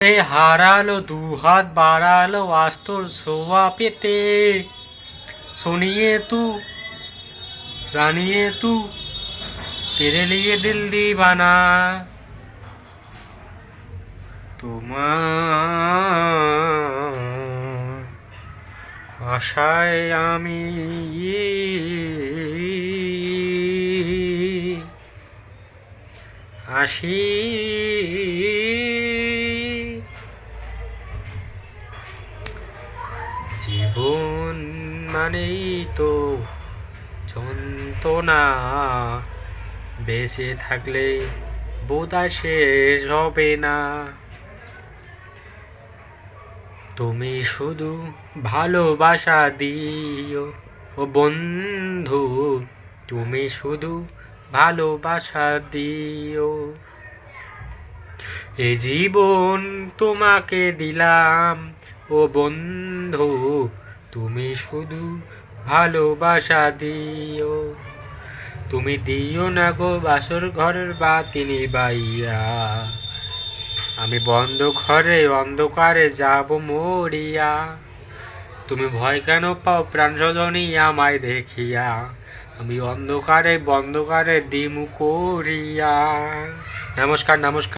সে হারালো দুহাত বাড়ালো আস্তর সোয়া পেতে শুনিয়ে তু জানিয়ে তু তেরে লিয়ে দিল দিবানা তোমার আশায় আমি আসি জীবন মানেই তো যন্ত্রণা। বেঁচে থাকলে বোধা শেষ হবে না। তুমি শুধু ভালোবাসা দিও ও বন্ধু, তুমি শুধু ভালোবাসা দিও। এ জীবন তোমাকে দিলাম ও বন্ধু তুমি শুধু ভালোবাসা দিও। তুমি দিও না গো বাসর ঘরের বাতি নিবাইয়া আমি বন্ধ ঘরে অন্ধকারে যাব মরিয়া। তুমি ভয় কেন পাও প্রাণ আমায় দেখিয়া। আমি অন্ধকারে বন্ধকারে দিমু করিয়া। নমস্কার নমস্কার।